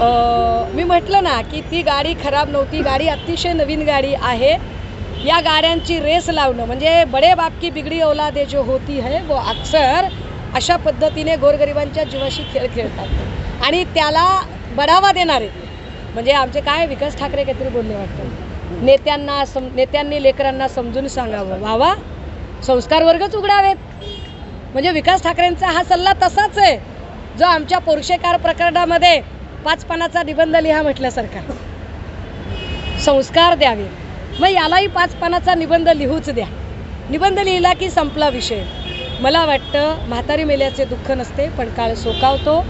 मी म्हटलं ना की ती गाडी खराब नव्हती गाडी अतिशय नवीन गाडी आहे. या गाड्यांची रेस लावणं म्हणजे बडे बाप की बिगडी औलादे जो होती है वो अक्सर अशा पद्धतीने गोरगरिबांच्या जीवाशी खेळ खेळतात. आणि त्याला बढावा देणारे म्हणजे आमचे काय विकास ठाकरे काहीतरी बोलले वाटतं. नेत्यांना सम नेत्यांनी लेकरांना समजून सांगावं. वावा संस्कार वर्गच उघडावेत. म्हणजे विकास ठाकरेंचा हा सल्ला तसाच आहे जो आमच्या पोरशेकार प्रकरणामध्ये पाच पानाचा निबंध लिहा म्हटल्यासारखा. संस्कार द्यावे. मग यालाही पाच पानाचा निबंध लिहूच द्या. निबंध लिहिला की संपला विषय. मला वाटतं म्हातारी मेल्याचे दुःख नसते पण काळ सोकावतो.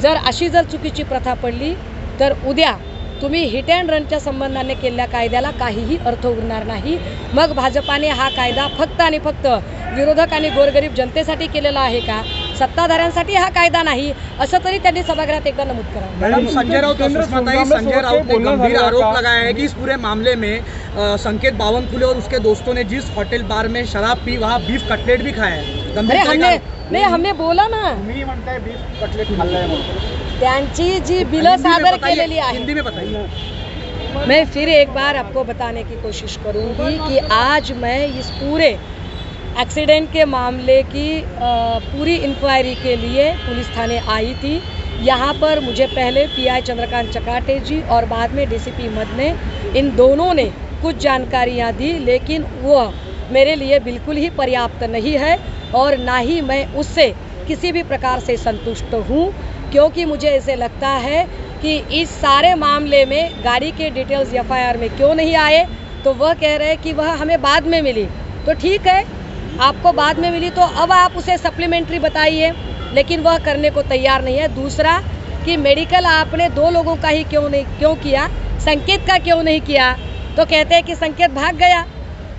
जर अशी जर चुकीची प्रथा पडली तर उद्या तुम्ही हिट अँड रनच्या संबंधाने केलेल्या कायद्याला काहीही अर्थ उरणार नाही. मग भाजपाने हा कायदा फक्त आणि फक्त विरोधक आणि गोरगरीब जनतेसाठी केलेला आहे का? सत्ताधाऱ्यांसाठी हा कायदा नाही असं तरी त्यांनी सभागृहात एकदा नमूद करावं. मैडम संजय राउत सुषमा ताई संजय राउत ने गंभीर आरोप लगाया है कि इस पूरे मामले में अ, संकेत बावनकुले और उसके दोस्तों ने जिस होटल बार में शराब पी वहाँ बीफ कटलेट भी खाया है। अरे गंभीर हमने नाही हमने बोला ना। मी म्हणताय बीफ कटलेट खाल्लाय म्हणून. त्यांची जी बिलं सादर केलेली आहे हिंदी में बताइए। मैं फिर एक बार आपको बताने की कोशिश करूँगी कि आज मैं इस पूरे एक्सीडेंट के मामले की पूरी इंक्वायरी के लिए पुलिस थाने आई थी। यहाँ पर मुझे पहले पीआई चंद्रकांत चकाटे जी और बाद में डीसीपी मद ने, इन दोनों ने कुछ जानकारियाँ दी, लेकिन वह मेरे लिए बिल्कुल ही पर्याप्त नहीं है और ना ही मैं उससे किसी भी प्रकार से संतुष्ट हूँ, क्योंकि मुझे ऐसे लगता है कि इस सारे मामले में गाड़ी के डिटेल्स एफआईआर में क्यों नहीं आए? तो वह कह रहे हैं कि वह हमें बाद में मिली। तो ठीक है आपको बाद में मिली तो अब आप उसे सप्लीमेंट्री बताइए, लेकिन वह करने को तैयार नहीं है। दूसरा, कि मेडिकल आपने दो लोगों का ही क्यों नहीं, क्यों किया? संकेत का क्यों नहीं किया? तो कहते हैं कि संकेत भाग गया।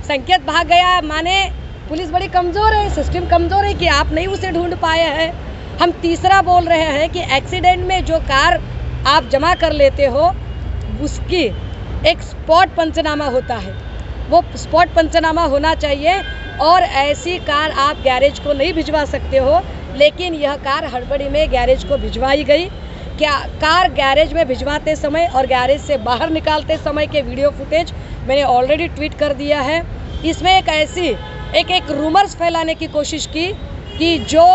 संकेत भाग गया माने पुलिस बड़ी कमज़ोर है सिस्टम कमज़ोर है कि आप नहीं उसे ढूंढ पाए हैं। हम तीसरा बोल रहे हैं कि एक्सीडेंट में जो कार आप जमा कर लेते हो, उसकी एक स्पॉट पंचनामा होता है। वो स्पॉट पंचनामा होना चाहिए और ऐसी कार आप गैरेज को नहीं भिजवा सकते हो, लेकिन यह कार हड़बड़ी में गैरेज को भिजवाई गई। क्या कार गैरेज में भिजवाते समय और गैरेज से बाहर निकालते समय के वीडियो फुटेज मैंने ऑलरेडी ट्वीट कर दिया है। इसमें एक ऐसी, एक एक रूमर्स फैलाने की कोशिश की कि जो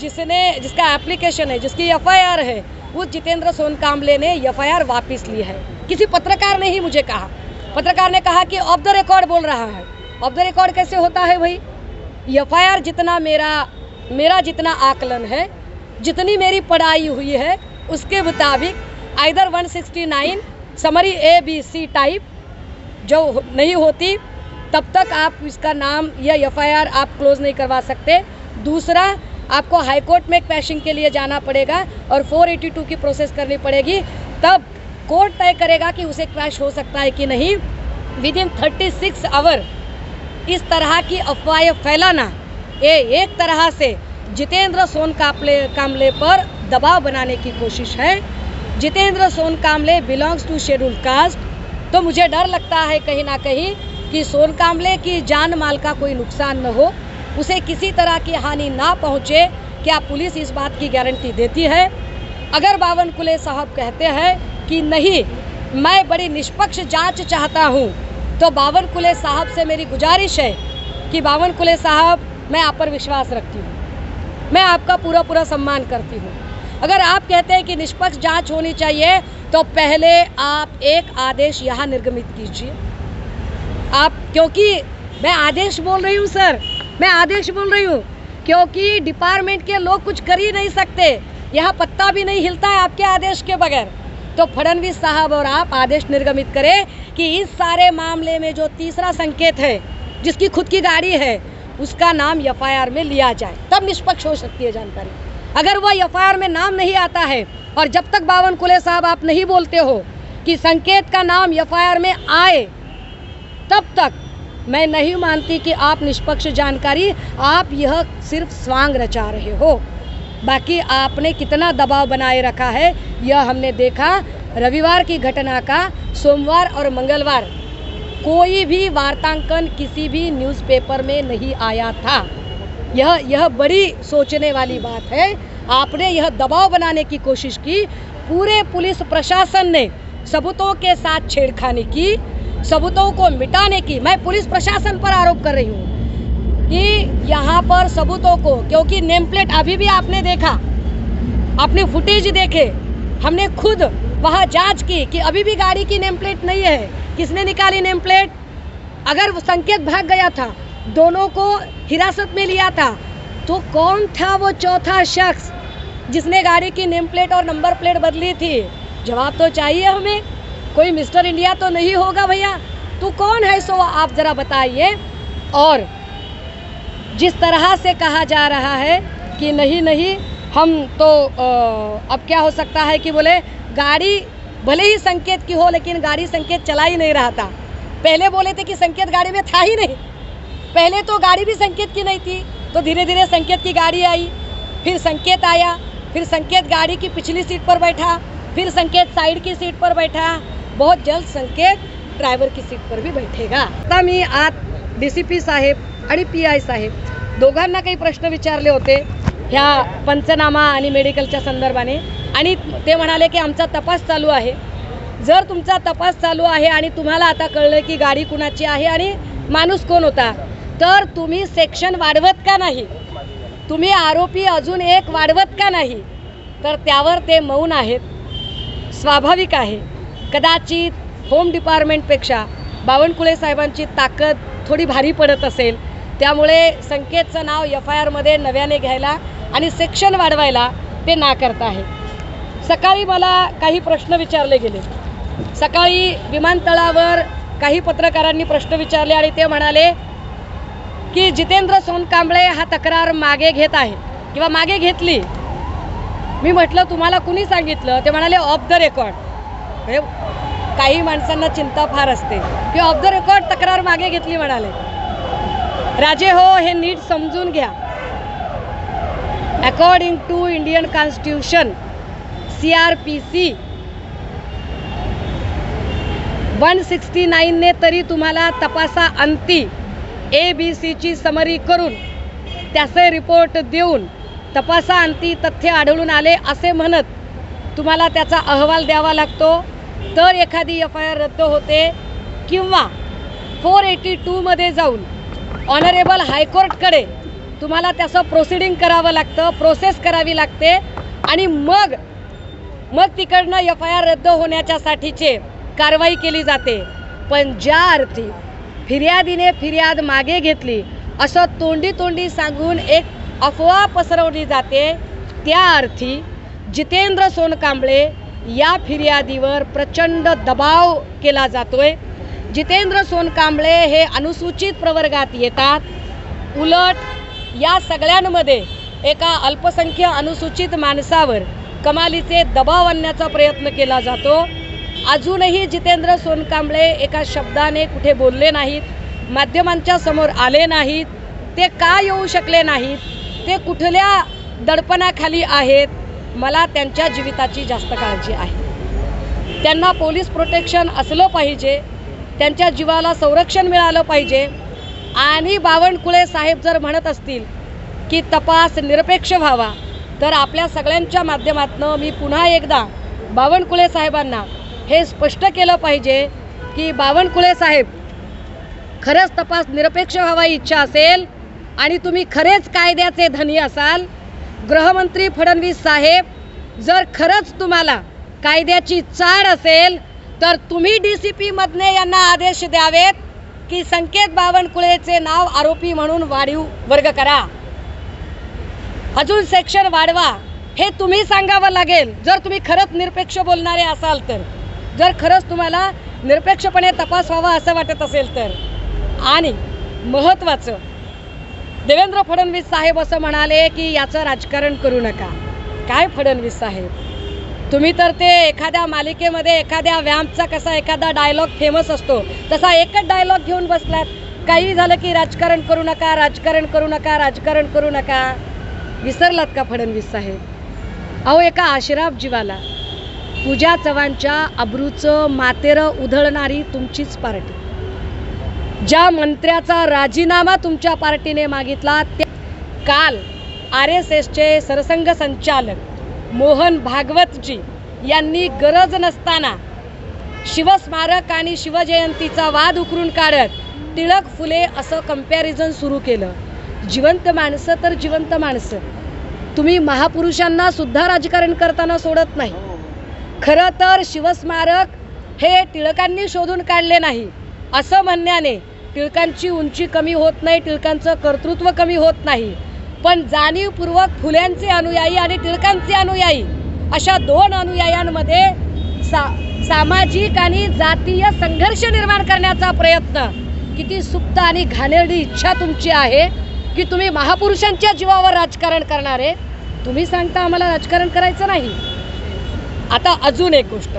जिसने, जिसका एप्लीकेशन है, जिसकी एफआईआर है उस जितेंद्र सोन कामले ने एफआईआर वापस ली है। किसी पत्रकार ने ही मुझे कहा। पत्रकार ने कहा कि ऑफ़ द रिकॉर्ड बोल रहा है। ऑफ़ द रिकॉर्ड कैसे होता है भाई? एफआईआर जितना मेरा मेरा जितना आकलन है, जितनी मेरी पढ़ाई हुई है, उसके मुताबिक either 169 summary A B C type जो नहीं होती, तब तक आप इसका नाम या एफआईआर आप क्लोज नहीं करवा सकते। दूसरा, आपको हाई कोर्ट में पैशिंग के लिए जाना पड़ेगा और 482 की प्रोसेस करनी पड़ेगी। तब कोर्ट तय करेगा कि उसे क्रैश हो सकता है कि नहीं। विद इन 36 आवर इस तरह की अफवाहें फैलाना, ये एक तरह से जितेंद्र सोन कामले कामले पर दबाव बनाने की कोशिश है। Jitendra Sonkamle belongs to schedule caste तो मुझे डर लगता है कहीं ना कहीं कि सोन कामले की जान माल का कोई नुकसान न हो, उसे किसी तरह की हानि ना पहुँचे, क्या पुलिस इस बात की गारंटी देती है? अगर बावन कुले साहब कहते हैं कि नहीं, मैं बड़ी निष्पक्ष जाँच चाहता हूँ तो बावन कुले साहब से मेरी गुजारिश है कि बावन कुले साहब, मैं आप पर विश्वास रखती हूँ। मैं आपका पूरा पूरा सम्मान करती हूँ। अगर आप कहते हैं कि निष्पक्ष जाँच होनी चाहिए तो पहले आप एक आदेश यहाँ निर्गमित कीजिए। आप, क्योंकि मैं आदेश बोल रही हूँ, सर, मैं आदेश बोल रही हूँ, क्योंकि डिपार्टमेंट के लोग कुछ कर ही नहीं सकते। यहाँ पत्ता भी नहीं हिलता है आपके आदेश के बगैर। तो फडणवीस साहब और आप आदेश निर्गमित करें कि इस सारे मामले में जो तीसरा संकेत है, जिसकी खुद की गाड़ी है, उसका नाम एफ़ में लिया जाए। तब निष्पक्ष हो सकती है जानकारी। अगर वह एफ़ में नाम नहीं आता है, और जब तक बावन कुले साहब आप नहीं बोलते हो कि संकेत का नाम एफ़ में आए, तब तक मैं नहीं मानती कि आप निष्पक्ष जानकारी, आप यह सिर्फ़ स्वांग रचा रहे हो। बाकी आपने कितना दबाव बनाए रखा है, यह हमने देखा। रविवार की घटना का सोमवार और मंगलवार कोई भी वार्तांकन किसी भी न्यूज़पेपर में नहीं आया था। यह यह बड़ी सोचने वाली बात है। आपने यह दबाव बनाने की कोशिश की। पूरे पुलिस प्रशासन ने सबूतों के साथ छेड़खानी की, सबूतों को मिटाने की। मैं पुलिस प्रशासन पर आरोप कर रही हूँ। कि यहाँ पर सबूतों को, क्योंकि नेम प्लेट अभी भी आपने देखा आपने फुटेज देखे, हमने खुद वहाँ जाँच की कि अभी भी गाड़ी की नेम प्लेट नहीं है। किसने निकाली नेम प्लेट अगर संकेत भाग गया था, दोनों को हिरासत में लिया था तो कौन था वो चौथा शख्स जिसने गाड़ी की नेम प्लेट और नंबर प्लेट बदली थी? जवाब तो चाहिए हमें। कोई मिस्टर इंडिया तो नहीं होगा भैया। तो कौन है सो आप जरा बताइए। और जिस तरह से कहा जा रहा है कि नहीं नहीं, हम तो अब क्या हो सकता है कि बोले, गाड़ी भले ही संकेत की हो, लेकिन गाड़ी संकेत चला ही नहीं रहा था। पहले बोले थे कि संकेत गाड़ी में था ही नहीं। पहले तो गाड़ी भी संकेत की नहीं थी तो धीरे धीरे संकेत की गाड़ी आई। फिर संकेत आया, फिर संकेत गाड़ी की पिछली सीट पर बैठा, फिर संकेत साइड की सीट पर बैठा। बहुत जल्द संकेत ड्राइवर की सीट पर भी बैठेगा। आता मी आत डी सी पी साहेब आणि पी आय साहेब दोघांना काही प्रश्न विचारले होते ह्या पंचनामा आणि मेडिकलच्या संदर्भाने. आणि ते म्हणाले की आमचा तपास चालू आहे. जर तुमचा तपास चालू आहे आणि तुम्हाला आता कळलं की गाडी कुणाची आहे आणि माणूस कोण होता तर तुम्ही सेक्शन वाढवत का नाही? तुम्ही आरोपी अजून एक वाढवत का नाही? तर त्यावर ते मौन आहेत. स्वाभाविक आहे. कदाचित होम डिपार्टमेंटपेक्षा बावनकुळे साहेबांची ताकद थोडी भारी पडत असेल. त्यामुळे संकेतचं नाव एफ आय आरमध्ये नव्याने घ्यायला आणि सेक्शन वाढवायला ते नाकारत आहे. सकाळी मला काही प्रश्न विचारले गेले. सकाळी विमानतळावर काही पत्रकारांनी प्रश्न विचारले आणि ते म्हणाले की जितेंद्र सोनकांबळे हा तक्रार मागे घेत आहे किंवा मागे घेतली. मी म्हटलं तुम्हाला कुणी सांगितलं? ते म्हणाले ऑफ द रेकॉर्ड हे काही माणसांना चिंता फार असते. की ऑफ द रेकॉर्ड तक्रार मागे घेतली म्हणाले. राजे हो हे नीट समजून घ्या. According to Indian constitution C R P C one sixty नाईनने तरी तुम्हाला तपासा अंती ए बी सीची समरी करून त्याचे रिपोर्ट देऊन तपासा अंती तथ्य आढळून आले असे म्हणत तुम्हाला त्याचा अहवाल द्यावा लागतो. तर एखादी एफ आय आर रद्द होते किंवा फोर एटी टूमध्ये जाऊन ऑनरेबल हायकोर्टकडे तुम्हाला त्याचं प्रोसिडिंग करावं लागतं प्रोसेस करावी लागते आणि मग मग तिकडनं एफ आय आर रद्द होण्याच्यासाठीचे कारवाई केली जाते. पण ज्या अर्थी फिर्यादीने फिर्याद मागे घेतली असं तोंडी तोंडी सांगून एक अफवा पसरवली जाते त्या अर्थी जितेंद्र सोनकांबळे या फिर्यादीवर प्रचंड दबाव केला जातोय. जितेंद्र सोनकांबळे हे अनुसूचित प्रवर्गात येतात. उलट या सगळ्यांमध्ये एका अल्पसंख्य अनुसूचित माणसावर कमालीचे दबाव आणण्याचा प्रयत्न केला जातो. अजूनही जितेंद्र सोनकांबळे एका शब्दाने कुठे बोलले नाहीत माध्यमांच्या समोर आले नाहीत ते का येऊ शकले नाहीत ते कुठल्या दडपणाखाली आहेत मला त्यांच्या जीविताची जास्त काळजी आहे. त्यांना पोलीस प्रोटेक्शन असलं पाहिजे त्यांच्या जीवाला संरक्षण मिळालं पाहिजे. आणि बावनकुळे साहेब जर म्हणत असतील की तपास निरपेक्ष व्हावा तर आपल्या सगळ्यांच्या माध्यमातनं मी पुन्हा एकदा बावनकुळे साहेबांना हे स्पष्ट केलं पाहिजे की बावनकुळे साहेब खरंच तपास निरपेक्ष व्हावा इच्छा असेल आणि तुम्ही खरेच कायद्याचे धनी असाल गृहमंत्री फडणवीस साहेब जर खरंच तुम्हाला कायद्याची चाड असेल तर तुम्ही डी सी पी मधने यांना आदेश द्यावेत की संकेत बावनकुळेचे नाव आरोपी म्हणून वाढीव वर्ग करा. अजून सेक्शन वाढवा. हे तुम्ही सांगावं लागेल. जर तुम्ही खरंच निरपेक्ष बोलणारे असाल तर. जर खरंच तुम्हाला निरपेक्षपणे तपास व्हावा असं वाटत असेल तर. आणि महत्त्वाचं देवेंद्र फडणवीस साहेब असं म्हणाले की याचं राजकारण करू नका. काय फडणवीस साहेब? तुम्ही तर ते एखाद्या मालिकेमध्ये एखाद्या व्यायामचा कसा एखादा डायलॉग फेमस असतो तसा एकच डायलॉग घेऊन बसलात. काही झालं की राजकारण करू नका राजकारण करू नका राजकारण करू नका. विसरलात का फडणवीस साहेब? अहो एका आशिराफ जीवाला. पूजा चव्हाणच्या अब्रूचं मातेरं उधळणारी तुमचीच पार्टी. ज्या मंत्र्याचा राजीनामा तुमच्या पार्टीने मागितला ते काल आर एस एसचे सरसंघ संचालक मोहन भागवतजी यांनी गरज नसताना शिवस्मारक आणि शिवजयंतीचा वाद उकरून काढत टिळक फुले असं कंपॅरिझन सुरू केलं. जिवंत माणसं तर जिवंत माणसं. तुम्ही महापुरुषांना सुद्धा राजकारण करताना सोडत नाही. खरं तर शिवस्मारक हे टिळकांनी शोधून काढले नाही. असं म्हणण्याने टिळकांची उंची कमी होत नाही टिळकांचं कर्तृत्व कमी होत नाही. पण जाणीवपूर्वक फुल्यांचे अनुयायी आणि टिळकांचे अनुयायी अशा दोन अनुयायांमध्ये सा सामाजिक आणि जातीय संघर्ष निर्माण करण्याचा प्रयत्न. किती सुप्त आणि घाणेरडी इच्छा तुमची आहे की तुम्ही महापुरुषांच्या जीवावर राजकारण करणारे तुम्ही सांगता आम्हाला राजकारण करायचं नाही. आता अजून एक गोष्ट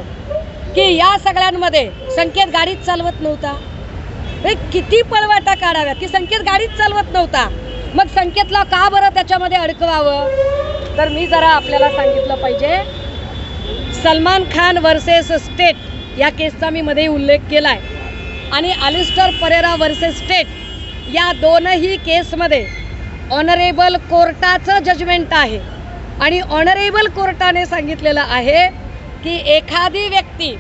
की या सगळ्यांमध्ये संकेत गाडीच चालवत नव्हता. किती पळवाटा काढाव्यात की संकेत गाडीच चालवत नव्हता. मग संकेतला का बरं त्याच्यामध्ये अडकवावं? तर मी जरा आपल्याला सांगितलं पाहिजे. सलमान खान वर्सेस स्टेट या केसचा मी मध्ये उल्लेख केला आहे आणि अलिस्टर परेरा वर्सेस स्टेट या दोनही केसमध्ये ऑनरेबल कोर्टाचं जजमेंट आहे. आणि ऑनरेबल कोर्टाने सांगितलेलं आहे की एखादी व्यक्ती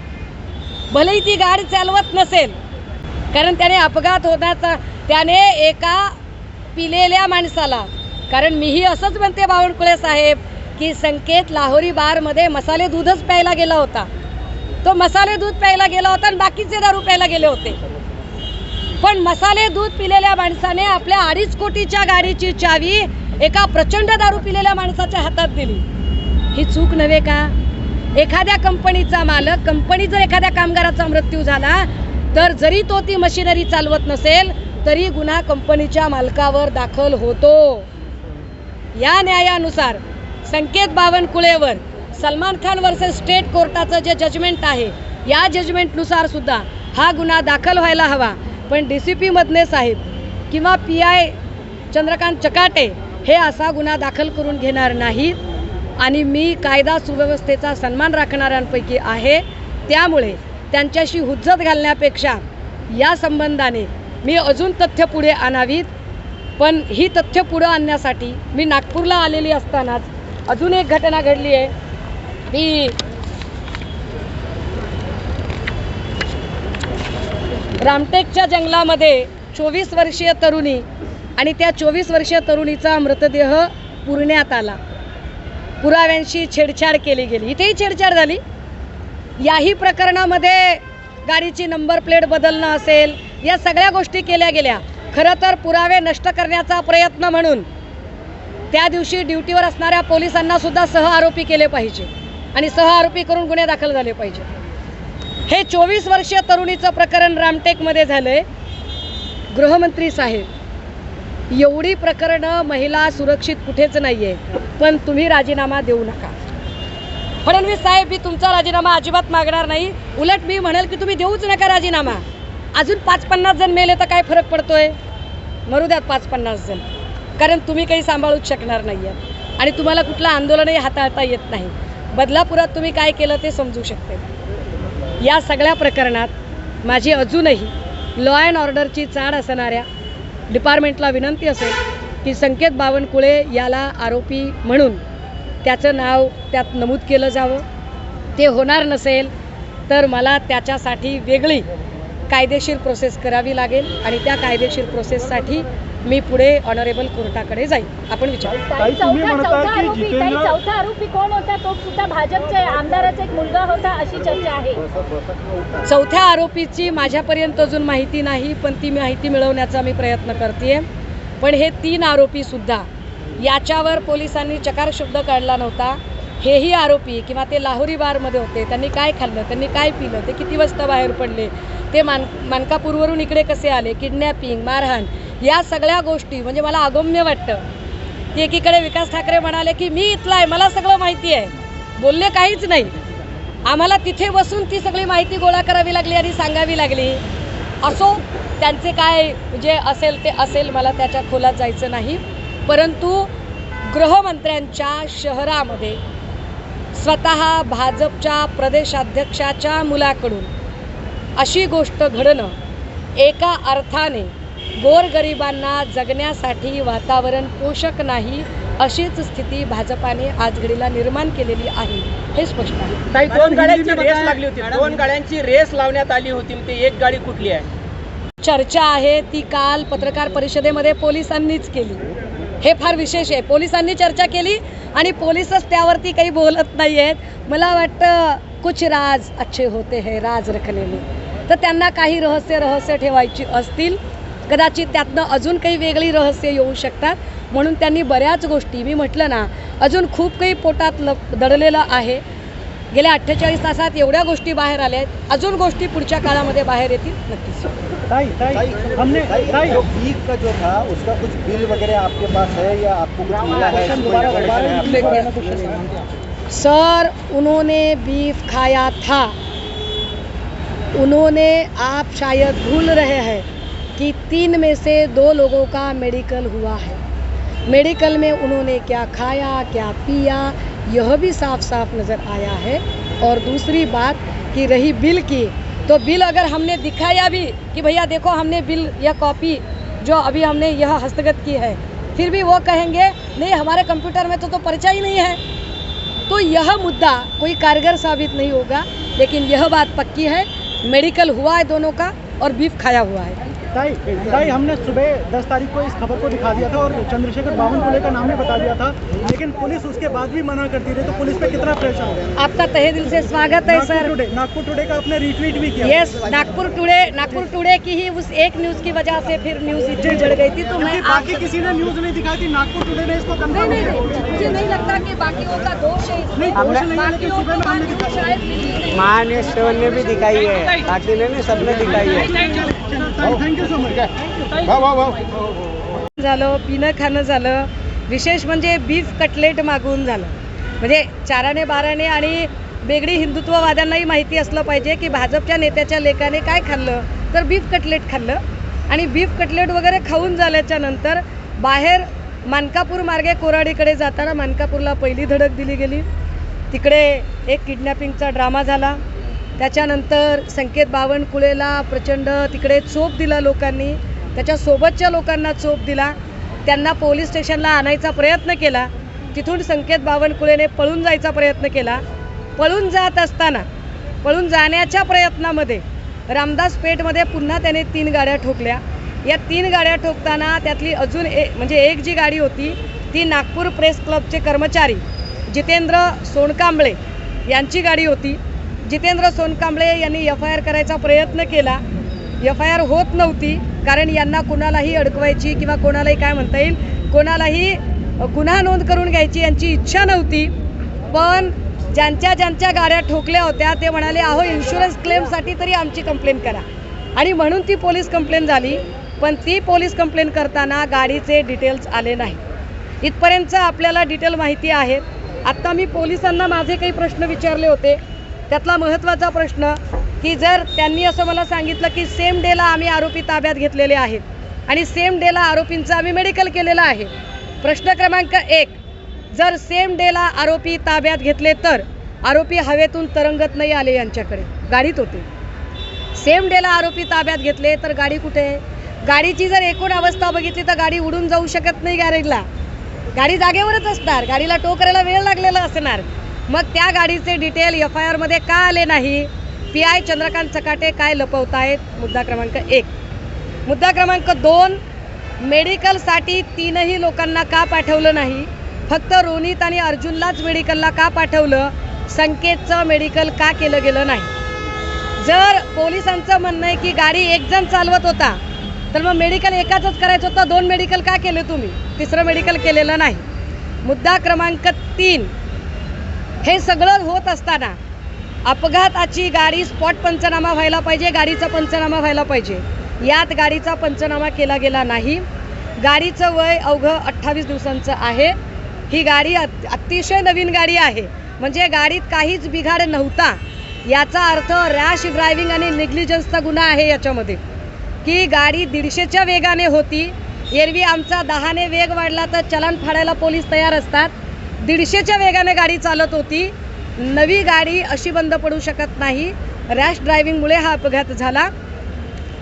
भलेही ती गाडी चालवत नसेल कारण त्याने अपघात होण्याचा त्याने एका पिलेल्या माणसाला. कारण मीही असंच म्हणते बावनकुळे साहेब की संकेत लाहोरी बारमध्ये मसाले दूधच प्यायला गेला होता. तो मसाले दूध प्यायला गेला होता आणि बाकीचे दारू प्यायला गेले होते. पण मसाले दूध पिलेल्या माणसाने आपल्या अडीच कोटीच्या गाडीची चावी एका प्रचंड दारू पिलेल्या माणसाच्या हातात दिली. ही चूक नव्हे का? एखाद्या कंपनीचा मालक कंपनी जर एखाद्या कामगाराचा मृत्यू झाला तर जरी तो ती मशिनरी चालवत नसेल तरी गुन्हा कंपनीच्या मालकावर दाखल होतो. या न्यायानुसार संकेत बावनकुळेवर सलमान खान वर्सेस स्टेट कोर्टाचं जे जजमेंट आहे या जजमेंटनुसार सुद्धा हा गुन्हा दाखल व्हायला हवा. पण डी सी पी मधने साहेब किंवा पी आय चंद्रकांत चकाटे हे असा गुन्हा दाखल करून घेणार नाहीत. आणि मी कायदा सुव्यवस्थेचा सन्मान राखणाऱ्यांपैकी आहे. त्यामुळे त्यांच्याशी हुज्जत घालण्यापेक्षा या संबंधाने मी अजून तथ्य पुढे आणावीत पण ही तथ्य पुढं आणण्यासाठी मी नागपूरला आलेली असतानाच अजून एक घटना घडली आहे. ती रामटेकच्या जंगलामध्ये चोवीस वर्षीय तरुणी आणि त्या चोवीस वर्षीय तरुणीचा मृतदेह पुरण्यात आला. पुराव्यांशी छेडछाड केली गेली. इथेही छेडछाड झाली. याही प्रकरणामध्ये गाडीची नंबर प्लेट बदलणं असेल या सगळ्या गोष्टी केल्या गेल्या. खरं तर पुरावे नष्ट करण्याचा प्रयत्न म्हणून त्या दिवशी ड्युटीवर असणाऱ्या पोलिसांना सुद्धा सह आरोपी केले पाहिजे आणि सह आरोपी करून गुन्हे दाखल झाले पाहिजे. हे चोवीस वर्षीय तरुणीचं प्रकरण रामटेकमध्ये झालंय. गृहमंत्री साहेब एवढी प्रकरणं महिला सुरक्षित कुठेच नाहीये पण तुम्ही राजीनामा देऊ नका. फडणवीस साहेब मी तुमचा राजीनामा अजिबात मागणार नाही. उलट मी म्हणेल की तुम्ही देऊच नका राजीनामा. अजून पाच पन्नास जण मेले तर काय फरक पडतोय? मरू द्यात पाच पन्नास जण. कारण तुम्ही काही सांभाळूच शकणार नाही आहे आणि तुम्हाला कुठलं आंदोलनही हाताळता येत नाही. बदलापुरात तुम्ही काय केलं ते समजू शकते. या सगळ्या प्रकरणात माझी अजूनही लॉ अँड ऑर्डरची चाड असणाऱ्या डिपार्टमेंटला विनंती असेल की संकेत बावनकुळे याला आरोपी म्हणून त्याचं नाव त्यात नमूद केलं जावं. ते होणार नसेल तर मला त्याच्यासाठी वेगळी कायदेशीर प्रोसेस करावी लागेल आणि त्या कायदेशीर प्रोसेससाठी मी पुढे ऑनरेबल कोर्टाकडे जाईल आपण विचारू. चौथा म्हणता चौथा की आरोपी कोण होता? तो सुद्धा आमदाराचा एक मुलगा होता अशी चर्चा आहे. चौथ्या आरोपीची माझ्यापर्यंत अजून माहिती नाही पण ती माहिती मिळवण्याचा मी प्रयत्न करते पण हे तीन आरोपी सुद्धा याच्यावर पोलिसांनी चकार शब्द काढला नव्हता. हेही आरोपी किंवा ते लाहोरी बारमध्ये होते त्यांनी काय खाल्लं त्यांनी काय पिलं ते किती वाजता बाहेर पडले ते मान मानकापूरवरून इकडे कसे आले? किडनॅपिंग मारहाण या सगळ्या गोष्टी म्हणजे मला अगम्य वाटतं. की एकीकडे विकास ठाकरे म्हणाले की मी इथला आहे मला सगळं माहिती आहे. बोलले काहीच नाही. आम्हाला तिथे बसून ती सगळी माहिती गोळा करावी लागली आणि सांगावी लागली. असो त्यांचे काय जे असेल ते असेल मला त्याच्या खोलात जायचं नाही. परंतु गृहमंत्र्यांच्या शहरामध्ये स्वतः भाजपच्या प्रदेशाध्यक्षाच्या मुलाकडून अशी गोष्ट घडणं एका अर्थाने गोरगरिबांना जगण्यासाठी वातावरण पोषक नाही अशीच स्थिती भाजपाने आज घडीला निर्माण केलेली आहे. हे स्पष्ट आहे. दोन गाड्यांची रेस. लागली होती. दोन गाड्यांची रेस लावण्यात आली होती. ते एक गाडी कुठली आहे? चर्चा आहे ती काल पत्रकार परिषदेमध्ये पोलिसांनीच केली. हे फार विशेष आहे. पोलिसांनी चर्चा केली आणि पोलीसच त्यावरती काही बोलत नाही आहेत मला वाटतं कुछ राज अच्छे होते हैं राज रखने में. तर त्यांना काही रहस्य रहस्य ठेवायची असतील. कदाचित त्यातनं अजून काही वेगळी रहस्य येऊ शकतात. म्हणून त्यांनी बऱ्याच गोष्टी मी म्हटलं ना अजून खूप काही पोटात ल दडलेलं आहे. गेल्या अठ्ठेचाळीस तासात एवढ्या गोष्टी बाहेर आल्या आहेत. अजून गोष्टी पुढच्या काळामध्ये बाहेर येतील नक्कीच. ताई ताई हमने ताई जो बीफ का जो था उसका कुछ बिल वगैरह आपके पास है या आपको कुछ मिला है? कोई information है आपके पास? सर उन्होंने बीफ खाया था। उन्होंने आप शायद भूल रहे हैं कि तीन में से दो लोगों का मेडिकल हुआ है। मेडिकल में उन्होंने क्या खाया, क्या पिया, यह भी साफ़ साफ़ नज़र आया है। और दूसरी बात कि रही बिल की तो बिल अगर हमने दिखाया भी कि भैया देखो हमने बिल या कॉपी जो अभी हमने यह हस्तगत की है, फिर भी वो कहेंगे, नहीं, हमारे कंप्यूटर में तो तो पर्चा ही नहीं है। तो यह मुद्दा कोई कारगर साबित नहीं होगा, लेकिन यह बात पक्की है मेडिकल हुआ है दोनों का और बीफ खाया हुआ है। ताई ताई हमने सुबह दस तारीख को इस खबर को दिखा दिया था और चंद्रशेखर बावनकुले का नाम भी बता दिया था लेकिन पुलिस उसके बाद भी मना करती रही तो पुलिस पे कितना प्रेशर है आपका तहे दिल से स्वागत है Nagpur sir today Nagpur today का आपने रीट्वीट भी KIA yes Nagpur today Nagpur today की ही उस एक न्यूज़ की वजह से फिर न्यूज़ इतनी बढ़ गई थी तो मैं बाकी किसी ने न्यूज़ नहीं दिखाई थी नागपुर टुडे ने इसको नहीं कंफर्म नहीं किया नहीं मुझे नहीं लगता की बाकियों का दोष है इसमें नहीं, दोष नहीं है, लेकिन बाकियों सुबह में का हमने न्यूज़ शायद मिली नहीं। माँ ने सेवन ने भी दिखाई है काकी ने सबने दिखाई है थैंक यू सो मच झालं पिणं खाणं झालं. विशेष म्हणजे बीफ कटलेट मागवून झालं. म्हणजे चाराने बाराने आणि वेगळी हिंदुत्ववाद्यांनाही माहिती असलं पाहिजे की भाजपच्या नेत्याच्या लेकाने काय खाल्लं? तर बीफ कटलेट खाल्लं. आणि बीफ कटलेट वगैरे खाऊन झाल्याच्यानंतर बाहेर मानकापूर मार्गे कोराडीकडे जाताना मानकापूरला पहिली धडक दिली गेली. तिकडे एक किडनॅपिंगचा ड्रामा झाला. त्याच्यानंतर संकेत बावनकुळेला प्रचंड तिकडे चोप दिला लोकांनी. त्याच्यासोबतच्या लोकांना चोप दिला. त्यांना पोलीस स्टेशनला आणायचा प्रयत्न केला. तिथून संकेत बावनकुळेने पळून जायचा प्रयत्न केला. पळून जात असताना पळून जाण्याच्या प्रयत्नामध्ये रामदास पेठमध्ये पुन्हा त्याने तीन गाड्या ठोकल्या. या तीन गाड्या ठोकताना त्यातली अजून ए म्हणजे एक जी गाडी होती ती नागपूर प्रेस क्लबचे कर्मचारी जितेंद्र सोनकांबळे यांची गाडी होती. जितेंद्र सोनकांबळे यांनी एफ आय आर करायचा प्रयत्न केला. एफ आय आर होत नव्हती कारण यांना कोणालाही अडकवायची किंवा कोणालाही काय म्हणता येईल कोणालाही गुन्हा नोंद करून घ्यायची यांची इच्छा नव्हती. पण ज्यांच्या ज्यांच्या गाड्या ठोकल्या होत्या ते म्हणाले अहो इन्शुरन्स क्लेमसाठी तरी आमची कंप्लेंट करा. आणि म्हणून ती पोलीस कंप्लेंट झाली. पण ती पोलीस कंप्लेंट करताना गाडीचे डिटेल्स आले नाही. इथपर्यंत आपल्याला डिटेल माहिती आहेत. आत्ता मी पोलिसांना माझे काही प्रश्न विचारले होते. त्यातला महत्त्वाचा प्रश्न की जर त्यांनी असं मला सांगितलं की सेम डेला आम्ही आरोपी ताब्यात घेतलेले आहेत आणि सेम डेला आरोपींचं आम्ही मेडिकल केलेलं आहे. प्रश्न क्रमांक एक जर सेम डेला आरोपी ताब्यात घेतले तर आरोपी हवेतून तरंगत नाही आले यांच्याकडे. गाडीत होते. सेम डेला आरोपी ताब्यात घेतले तर गाडी कुठे? आहे गाडीची जर एकूण अवस्था बघितली तर गाडी उडून जाऊ शकत नाही गॅरेजला गाडी जागेवरच असणार. गाडीला टो करायला वेळ लागलेला असणार. मग त्या गाडीचे डिटेल एफ आय आरमध्ये का आले नाही? पी आय चंद्रकांत चकाटे काय लपवतायत? मुद्दा क्रमांक एक. मुद्दा क्रमांक दोन मेडिकलसाठी तीनही लोकांना का पाठवलं नाही? फक्त रोनित आणि अर्जुनलाच मेडिकलला का पाठवलं? संकेतचं मेडिकल का केलं गेलं नाही? जर पोलिसांचं म्हणणं आहे की गाडी एकजण चालवत होता तर मग मेडिकल एकाचंच करायचं होतं? दोन मेडिकल का केले तुम्ही? तिसरं मेडिकल केलेलं नाही. मुद्दा क्रमांक तीन. हे सगळं होत असताना अपघाताची गाडी स्पॉट पंचनामा व्हायला पाहिजे गाडीचा पंचनामा व्हायला पाहिजे. यात गाडीचा पंचनामा केला गेला नाही. गाडीचं वय अवघं अठ्ठावीस दिवसांचं आहे. ही गाडी अतिशय नवीन गाडी आहे. म्हणजे गाडीत काहीच बिघाड नव्हता. याचा अर्थ रॅश ड्रायव्हिंग आणि निग्लिजन्सचा गुन्हा आहे याच्यामध्ये. की गाडी दीडशेच्या वेगाने होती. एरवी आमचा दहाने वेग वाढला तर चलान फाडायला पोलीस तयार असतात. दीडशेच्या वेगाने गाडी चालत होती. नवी गाडी अशी बंद पडू शकत नाही. रॅश ड्रायव्हिंगमुळे हा अपघात झाला.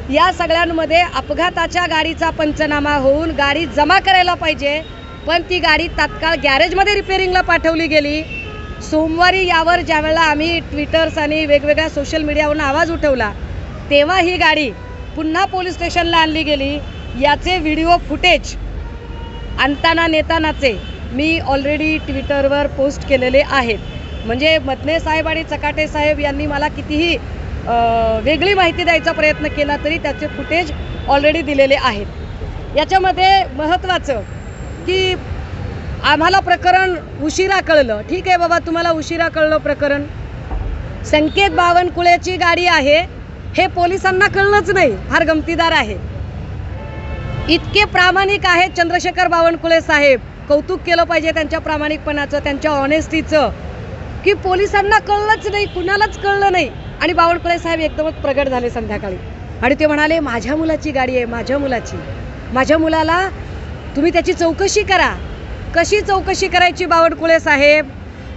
या सगळ्यांमध्ये अपघाताच्या गाडीचा पंचनामा होऊन गाडी जमा करायला पाहिजे पण ती गाडी तात्काळ गॅरेजमध्ये रिपेअरिंगला पाठवली गेली. सोमवारी यावर ज्यावेळेला आम्ही ट्विटर्स आणि वेगवेगळ्या सोशल मीडियावरून आवाज उठवला तेव्हा ही गाडी पुन्हा पोलीस स्टेशनला आणली गेली. याचे व्हिडिओ फुटेज आणताना नेतानाचे मी ऑलरेडी ट्विटरवर पोस्ट केलेले आहेत. म्हणजे मतने साहेब आणि चकाटे साहेब यांनी मला कितीही वेगळी माहिती द्यायचा प्रयत्न केला तरी त्याचे फुटेज ऑलरेडी दिलेले आहेत. याच्यामध्ये महत्त्वाचं की आम्हाला प्रकरण उशिरा कळलं. ठीक आहे बाबा तुम्हाला उशिरा कळलं प्रकरण. संकेत बावनकुळेची गाडी आहे हे पोलिसांना कळलंच नाही. फार गमतीदार आहे. इतके प्रामाणिक आहेत चंद्रशेखर बावनकुळे साहेब. कौतुक केलं पाहिजे त्यांच्या प्रामाणिकपणाचं त्यांच्या ऑनेस्टीचं की पोलिसांना कळलंच नाही कुणालाच कळलं नाही. आणि बावनकुळे साहेब एकदमच प्रगट झाले संध्याकाळी. आणि ते म्हणाले माझ्या मुलाची गाडी आहे माझ्या मुलाची. माझ्या मुलाला तुम्ही त्याची चौकशी करा. कशी चौकशी करायची बावडकुळे साहेब?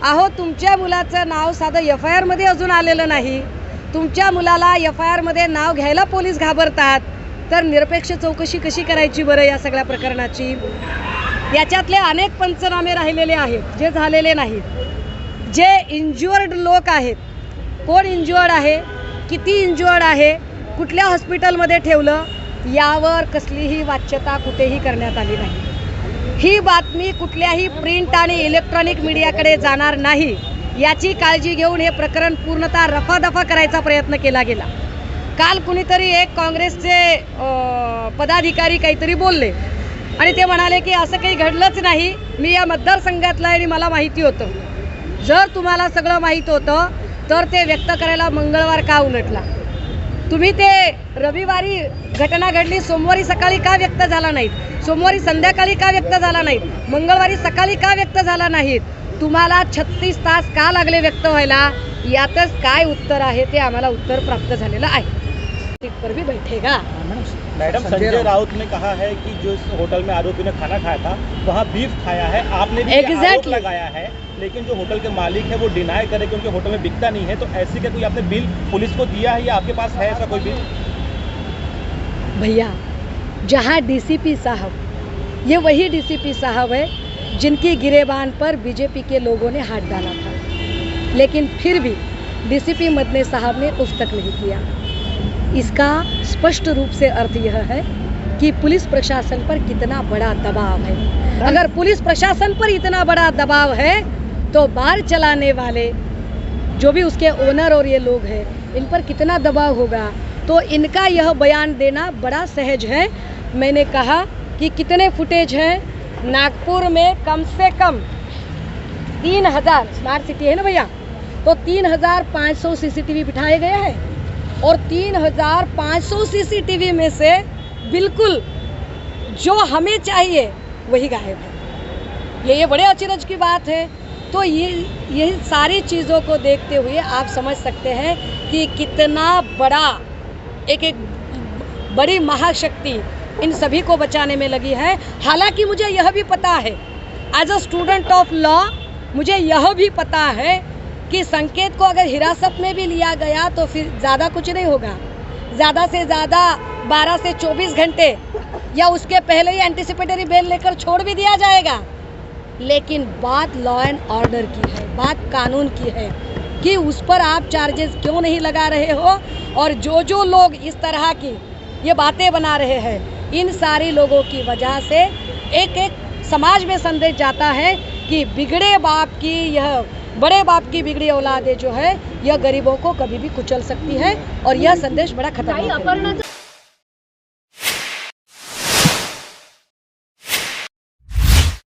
अहो तुमच्या मुलाचं नाव साधं एफ आय आरमध्ये अजून आलेलं नाही. तुमच्या मुलाला एफ आय आरमध्ये नाव घ्यायला पोलीस घाबरतात. तर निरपेक्ष चौकशी कशी करायची बरं या सगळ्या प्रकरणाची? याच्यातले अनेक पंचनामे राहिलेले आहेत जे झालेले नाहीत. जे इंज्युअर्ड लोक आहेत. कोण इंज्युअर्ड आहे? किती इंज्युअर्ड आहे? कुठल्या हॉस्पिटलमध्ये ठेवलं? यावर कसलीही वाच्यता कुठेही करण्यात आली नाही. ही बातमी कुठल्याही प्रिंट आणि इलेक्ट्रॉनिक मीडियाकडे जाणार नाही याची काळजी घेऊन हे प्रकरण पूर्णतः रफादफा करायचा प्रयत्न केला गेला. काल कुणीतरी एक काँग्रेसचे पदाधिकारी काहीतरी बोलले. आणि ते म्हणाले की असं काही घडलंच नाही. मी या मतदारसंघातला आहे आणि मला माहिती होतं. जर तुम्हाला सगळं माहीत होतं तर ते व्यक्त करायला मंगळवार का उलटला? तुम्ही ते रविवारी घटना घडली सोमवारी सकाळी का व्यक्त झाला नाहीत? सोमवारी संध्याकाळी का व्यक्त झाला नाहीत? मंगळवारी सकाळी का व्यक्त झाला नाहीत? तुम्हाला छत्तीस तास का लागले व्यक्त व्हायला? यातच काय उत्तर आहे ते आम्हाला उत्तर प्राप्त झालेलं आहे. बैठेगा मैडम संजय राउत। ने कहा है कि जो इस होटल में आरोपी ने खाना खाया था वहाँ बीफ खाया है। आपने भी ये आरोप लगाया है लेकिन जो होटल के मालिक है वो डिनाई करे कि उनके होटल में बिकता नहीं है तो ऐसे क्या कोई आपने बिल पुलिस को दिया है या आपके पास है ऐसा कोई बिल? भैया जहाँ डीसीपी साहब ये वही डीसीपी साहब है जिनकी गिरेबान पर बीजेपी के लोगों ने हाथ डाला था। लेकिन फिर भी डीसीपी मदने साहब ने उफ तक नहीं किया। इसका स्पष्ट रूप से अर्थ यह है कि पुलिस प्रशासन पर कितना बड़ा दबाव है। अगर पुलिस प्रशासन पर इतना बड़ा दबाव है तो बार चलाने वाले, जो भी उसके ओनर और ये लोग हैं, इन पर कितना दबाव होगा? तो इनका यह बयान देना बड़ा सहज है। मैंने कहा कि कितने फुटेज हैं? नागपुर में कम से कम तीन हज़ार स्मार्ट सिटी है ना भैया? तो तीन हज़ार पाँच सौ सी बिठाए गए हैं। और तीन हज़ार पाँच सौ सी सी टी वी में से बिल्कुल जो हमें चाहिए, वही गायब है। ये ये बड़े अचरज की बात है। तो ये ये सारी चीज़ों को देखते हुए आप समझ सकते हैं कि कितना बड़ा एक एक बड़ी महाशक्ति इन सभी को बचाने में लगी है। हालाँकि मुझे यह भी पता है as a student of law मुझे यह भी पता है कि संकेत को अगर हिरासत में भी लिया गया तो फिर ज़्यादा कुछ नहीं होगा। ज़्यादा से ज़्यादा 12 से 24 घंटे या उसके पहले ही एंटिसिपेटरी बेल लेकर छोड़ भी दिया जाएगा। लेकिन बात लॉ एंड ऑर्डर की है, बात कानून की है कि उस पर आप चार्जेस क्यों नहीं लगा रहे हो और जो जो लोग इस तरह की ये बातें बना रहे हैं, इन सारी लोगों की वजह से एक एक समाज में संदेश जाता है कि बिगड़े बाप की यह बड़े बाप की बिगड़ी औलादे जो है यह गरीबों को कभी भी कुचल सकती है और यह संदेश बड़ा खतरनाक है।